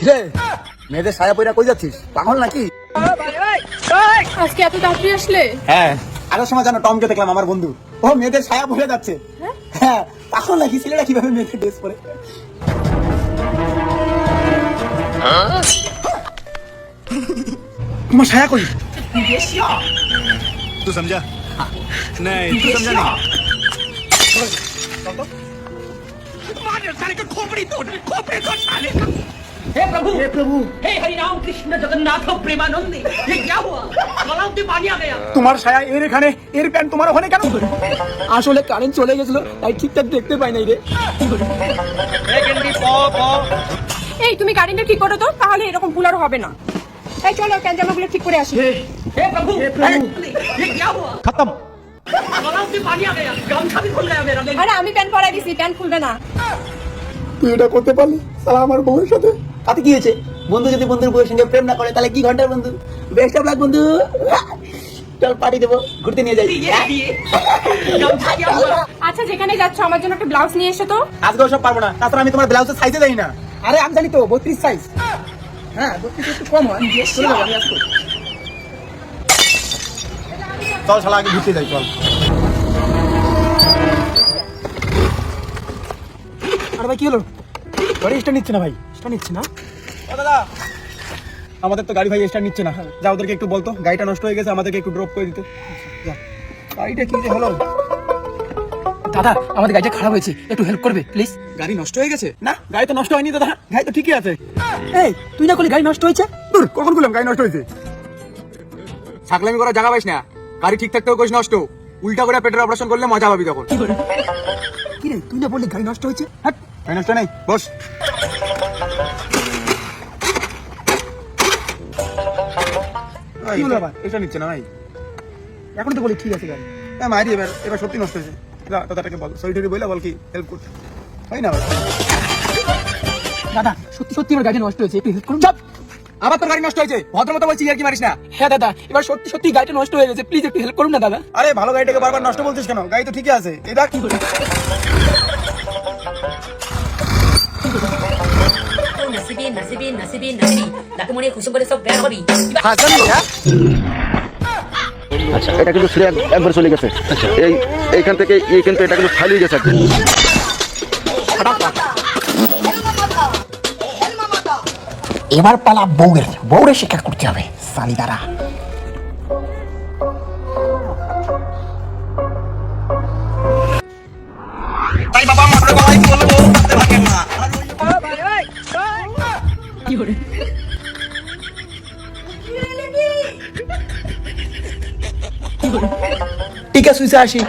কিরে? মেয়েদের সায়া পয়রা কই যাচ্ছিস? পাগল নাকি? আজকে এত তাড়াতাড়ি আসলে? হ্যাঁ আরও সময় জানো টমকে দেখলাম আমার বন্ধু। ও মেয়েদের সায়া পরে যাচ্ছে। হ্যাঁ? হ্যাঁ? পাগল নাকি? ছেলেরা কীভাবে মেয়েদের ড্রেস পরে? তোমার সায়া কই? তুই সমঝা নাই তুই সমঝা না তোমার সালে খোপড়ি তো খোপড়ি তো সালে हे प्रभु हे प्रभु हे हरि राम कृष्ण जगन्नाथ प्रेमानंद ये क्या हुआ गलाव से पानी आ गया তোমার ছায়া এর এখানে এর প্যান্ট তোমার ওখানে কেন আসলে কারেন্ট চলে গেছিল তাই ঠিকঠাক দেখতে পাই নাই রে এই তুমি কারেন্টটা ঠিক করো তো তাহলে এরকম ভুল আর হবে না এই চলো প্যান্ট জামাগুলো ঠিক করে আসি हे प्रभु हे प्रभु ये क्या हुआ খতম गलाव से पानी आ गया गमछा भी खुल गया मेरा আরে আমি প্যান্ট পরাই দিছি প্যান্ট খুলবে না তুই এটা করতে পারলি সালা আমার বউয়ের সাথে তাতে কি হয়েছে? বন্ধু যদি বন্ধুর বউয়ের সঙ্গে প্রেম না করে তাহলে কি ঘণ্টার বন্ধু? বেস্ট অফ লাক বন্ধু। চল পার্টি দেবো ঘুরতে নিয়ে যাই। আচ্ছা যেখানে যাচ্ছ আমার জন্য একটা ব্লাউজ নিয়ে এসো তো। আজকে সব পারব না। তাছাড়া আমি তোমার ব্লাউজের সাইজে যাই না। আরে আমি জানি তো বত্রিশ সাইজ হ্যাঁ বত্রিশ একটু কম হয় চল শালা আগে ঘুরতে যাই চল। ভাই কি হলো? গাড়ি নিচ্ছে না ভাই। নিচ্ছে না। দাদা। আমাদের তো গাড়ি ভাই স্টার্ট নিচ্ছে না। যা ওদেরকে একটু বলতো গাড়িটা নষ্ট হয়ে গেছে আমাদেরকে একটু ড্রপ করে দিতে। গাড়িটা কি যে হলো? দাদা আমাদের গাড়িটা খারাপ হয়েছে। একটু হেল্প করবে প্লিজ গাড়ি নষ্ট হয়ে গেছে? না গাড়ি তো নষ্ট হয়নি দাদা। গাড়ি তো ঠিকই আছে। এই তুই না করলে গাড়ি নষ্ট হয়েছে? দূর কখন বললাম গাড়ি নষ্ট হয়েছে? ছাকলামি করার জায়গা পাইস না। গাড়ি ঠিক থাকতেও কোষ নষ্ট। উল্টা করে পেটের অপারেশন করলে মজা পাবি তখন। কি রে তুই না বললি গাড়ি নষ্ট হয়েছে? হ্যাঁ গাড়ি নষ্ট নেই বস। কি হলো আবার? এটা নিচ্ছে না ভাই। এখন তো বলি ঠিক আছে গাড়ি। হ্যাঁ মারি এবার এবার সত্যি নষ্ট হয়েছে। দাদাটাকে বল। সরি বলে বল কি হেল্প করতে। হয় না দাদা সত্যি সত্যি আমার গাড়ি নষ্ট হয়েছে একটু হেল্প করুন। আবার তোর গাড়ি নষ্ট হয়েছে। ভদ্র মতো বলছি আর কি মারিস না? হ্যাঁ দাদা এবার সত্যি সত্যি গাড়িটা নষ্ট হয়ে গেছে। প্লিজ একটু হেল্প করুন না দাদা। আরে ভালো গাড়িটাকে বারবার নষ্ট বলছিস কেন? গাড়ি তো ঠিকই আছে। এটা কি দেখ আচ্ছা এটা কিন্তু একবার চলে গেছে। এই, এইখান থেকে এই কিন্তু এটা কিন্তু ফাইল গেছে এবার পালা বউয়ের, বউরে শিক্ষা করতে হবে সালি দ্বারা টিকা সুইসে আসি।